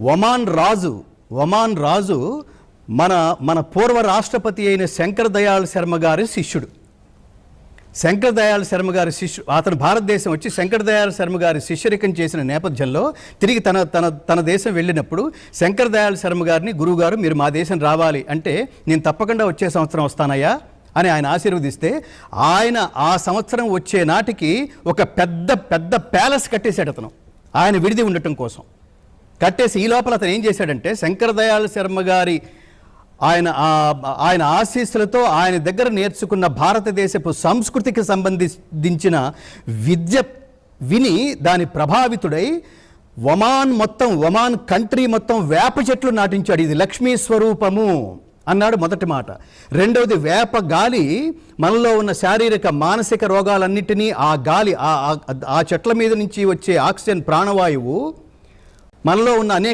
Oman రాజు Oman రాజు మన మన పూర్వ రాష్ట్రపతి అయిన శంకర్ దయాళ్ శర్మ గారి శిష్యుడు. శంకర్ దయాళ్ శర్మ గారి శిష్యు అతను భారతదేశం వచ్చి శంకర్ దయాళ్ శర్మ గారి శిష్యరికం చేసిన నేపథ్యంలో తిరిగి తన తన తన దేశం వెళ్ళినప్పుడు శంకర్ దయాళ్ శర్మ గారిని గురువుగారు మీరు మా దేశం రావాలి అంటే నేను తప్పకుండా వచ్చే సంవత్సరం వస్తానయ్యా అని ఆయన ఆశీర్వదిస్తే ఆయన ఆ సంవత్సరం వచ్చే నాటికి ఒక పెద్ద పెద్ద ప్యాలెస్ కట్టేశాడు అతను. ఆయన విడిది ఉండటం కోసం. కట్టేసి ఈ లోపల అతను ఏం చేశాడంటే శంకర దయాళ్ శర్మ గారి ఆయన ఆయన ఆశీస్సులతో ఆయన దగ్గర నేర్చుకున్న భారతదేశపు సంస్కృతికి సంబంధించిన విద్య విని దాని ప్రభావితుడై ఒమాన్ మొత్తం ఒమాన్ కంట్రీ మొత్తం వేప చెట్లు నాటించాడు. ఇది లక్ష్మీ స్వరూపము అన్నాడు మొదటి మాట. రెండవది వేప గాలి మనలో ఉన్న శారీరక మానసిక రోగాలన్నిటినీ ఆ గాలి ఆ చెట్ల మీద నుంచి వచ్చే ఆక్సిజన్ ప్రాణవాయువు మనలో ఉన్న అనేక